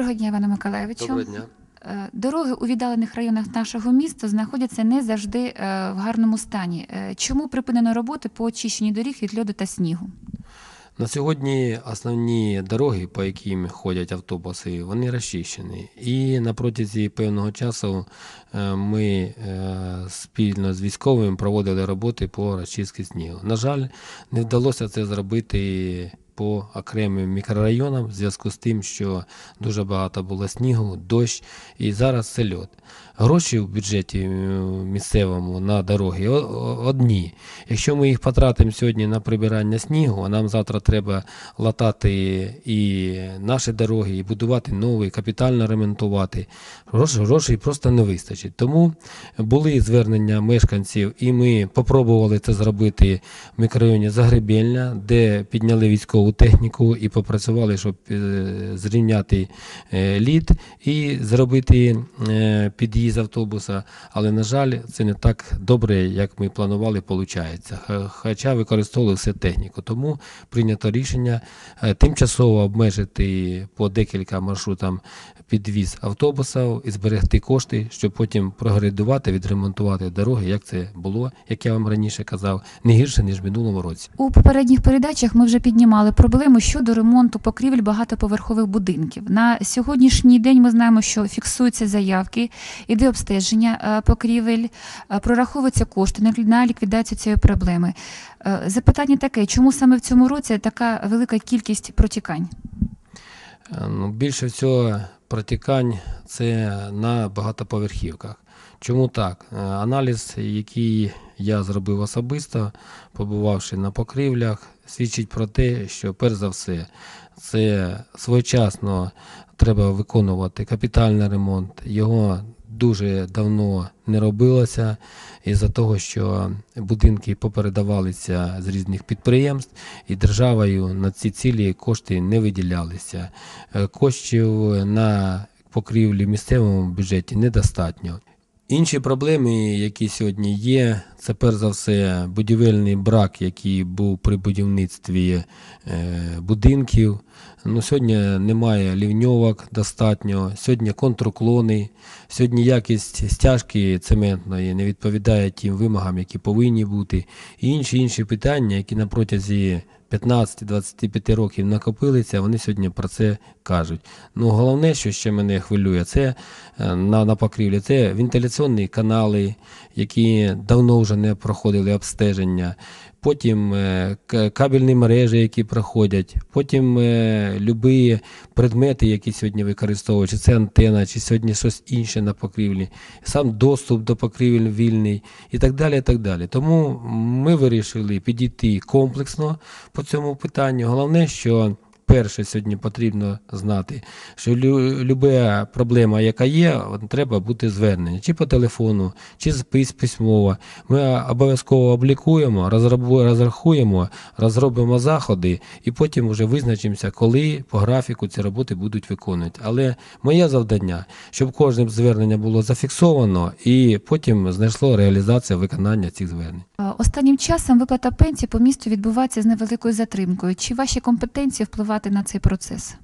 Доброго дня, Івана Миколаєвичу. Доброго дня. Е, Дороги у віддалених районах нашого міста знаходяться не завжди е, в гарному стані. Е, Чому припинено роботи по очищенні доріг від льоду та снігу? На сьогодні основні дороги, по яким ходять автобуси, вони розчищені. І на протязі певного часу ми спільно з військовими проводили роботи по розчистці снігу. На жаль, не вдалося це зробити по окремим мікрорайонам в зв'язку з тим, що дуже багато було снігу, дощ і зараз це льод. Гроші в бюджеті е, місцевому на дороги одні. Якщо ми їх потратимо сьогодні на прибирання снігу, а нам завтра треба латати і наші дороги, і будувати нові, капітально ремонтувати, грошей, просто не вистачить. Тому були звернення мешканців, і ми попробували це зробити в мікрорайоні Загребельня, де підняли військову техніку і попрацювали, щоб е, зрівняти е, лід і зробити е, під'їзд автобуса. Але, на жаль, це не так добре, як ми планували, виходить. Хоча використовували все техніку. Тому прийнято рішення тимчасово обмежити по декілька маршрутам підвіз автобусів і зберегти кошти, щоб потім прогрейдувати, відремонтувати дороги, як це було, як я вам раніше казав, не гірше, ніж в минулому році. У попередніх передачах ми вже піднімали проблему щодо ремонту покрівель багатоповерхових будинків. На сьогоднішній день ми знаємо, що фіксуються заявки, іде обстеження е, покрівель, е, прораховуються кошти на- ліквідацію цієї проблеми. Е, Запитання таке: чому саме в цьому році така велика кількість протікань? Ну, більше всього протікань це на багатоповерхівках. Чому так? Аналіз, який я зробив особисто, побувавши на покрівлях, свідчить про те, що перш за все це своєчасно треба виконувати капітальний ремонт. Його дуже давно не робилося із-за того, що будинки попередавалися з різних підприємств, і державою на ці цілі кошти не виділялися. Е, Коштів на покрівлі в місцевому бюджеті недостатньо. Інші проблеми, які сьогодні є, це перш за все будівельний брак, який був при будівництві е, будинків. Ну, сьогодні немає лівньовок достатньо, сьогодні контруклони, сьогодні якість стяжки цементної не відповідає тим вимогам, які повинні бути. І інші інші питання, які на протязі 15-25 років накопилися, вони сьогодні про це кажуть. Ну, головне, що ще мене хвилює, це е, на, на покрівлі, це вентиляційні канали, які давно вже не проходили обстеження. Потім е, кабельні мережі, які проходять, потім е, любі предмети, які сьогодні використовують, чи це антена, чи сьогодні щось інше на покрівлі, сам доступ до покрівель вільний і так далі. І так далі. Тому ми вирішили підійти комплексно по цьому питанню. Головне, що перше сьогодні потрібно знати, що лю- люба проблема, яка є, треба бути звернення, чи по телефону, чи спис письмово. Ми обов'язково облікуємо, розрахуємо, розробимо заходи і потім вже визначимося, коли по графіку ці роботи будуть виконувати. Але моє завдання, щоб кожне звернення було зафіксовано і потім знайшло реалізація виконання цих звернень. Останнім часом виплата пенсій по місту відбувається з невеликою затримкою. Чи ваші компетенції впливати на цей процес?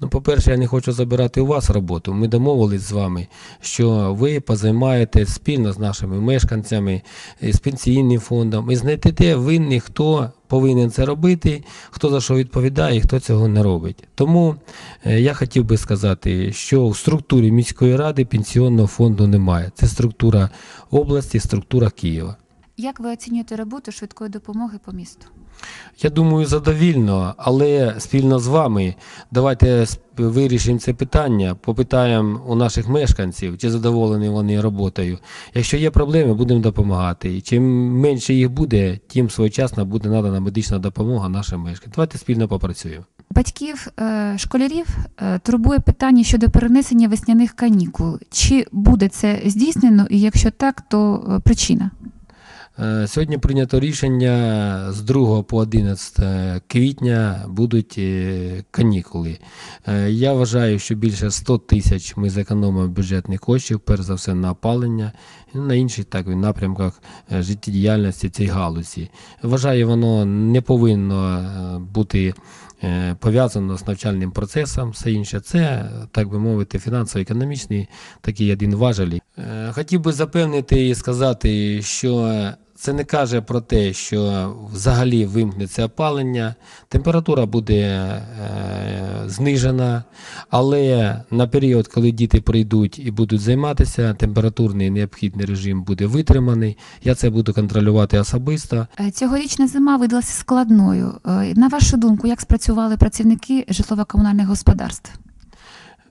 Ну, по-перше, я не хочу забирати у вас роботу. Ми домовились з вами, що ви позаймаєте спільно з нашими мешканцями, з пенсійним фондом і знайдете винних, хто повинен це робити, хто за що відповідає і хто цього не робить. Тому е, я хотів би сказати, що в структурі міської ради пенсійного фонду немає. Це структура області, структура Києва. Як ви оцінюєте роботу швидкої допомоги по місту? Я думаю, задовільно, але спільно з вами давайте вирішимо це питання, попитаємо у наших мешканців, чи задоволені вони роботою. Якщо є проблеми, будемо допомагати. І чим менше їх буде, тим своєчасно буде надана медична допомога нашим мешканцям. Давайте спільно попрацюємо. Батьків е, школярів е, турбує питання щодо перенесення весняних канікул. Чи буде це здійснено, і якщо так, то е, причина? Е, Сьогодні прийнято рішення з 2 по 11 квітня будуть е, канікули. Е, Я вважаю, що більше 100 тисяч ми зекономимо бюджетних коштів, перш за все на опалення на інших так, напрямках життєдіяльності цієї галузі. Вважаю, воно не повинно бути пов'язано з навчальним процесом, все інше це, так би мовити, фінансово-економічний такий один важель. Е, Хотів би запевнити і сказати, що це не каже про те, що взагалі вимкнеться опалення, температура буде е, знижена, але на період, коли діти прийдуть і будуть займатися, температурний необхідний режим буде витриманий. Я це буду контролювати особисто. Е, Цьогорічна зима видалася складною. Е, На вашу думку, як спрацювали працівники житлово-комунальних господарств?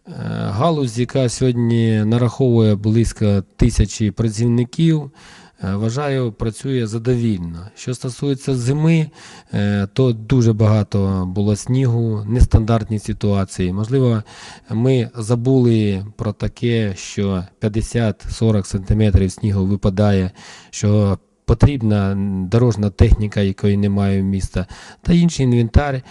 Е, Галузь, яка сьогодні нараховує близько тисячі працівників, вважаю, працює задовільно. Що стосується зими, е, то дуже багато було снігу, нестандартні ситуації. Можливо, ми забули про таке, що 50-40 см снігу випадає, що потрібна дорожна техніка, якої немає в міста, та інший інвентар,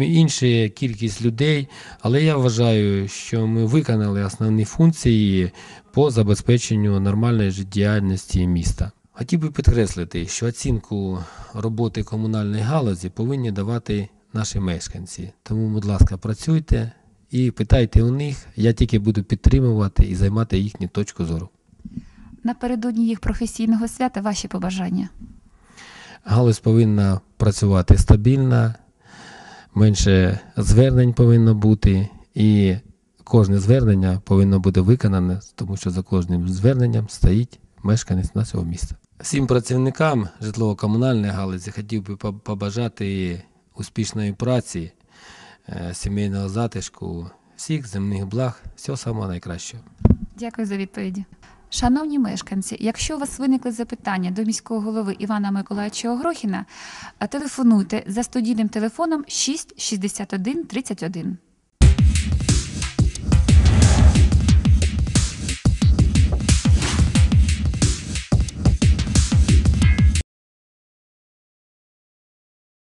інша кількість людей. Але я вважаю, що ми виконали основні функції по забезпеченню нормальної життєдіяльності міста. Хотів би підкреслити, що оцінку роботи комунальної галузі повинні давати наші мешканці. Тому, будь ласка, працюйте і питайте у них. Я тільки буду підтримувати і займати їхню точку зору. Напередодні їх професійного свята ваші побажання. Галузь повинна працювати стабільно, менше звернень повинно бути, і кожне звернення повинно бути виконане, тому що за кожним зверненням стоїть мешканець нашого міста. Всім працівникам житлово-комунальної галузі хотів би побажати успішної праці, е, сімейного затишку, всіх земних благ, всього самого найкращого. Дякую за відповіді. Шановні мешканці, якщо у вас виникли запитання до міського голови Івана Миколаївича Огрохіна, телефонуйте за студійним телефоном 6 61 31.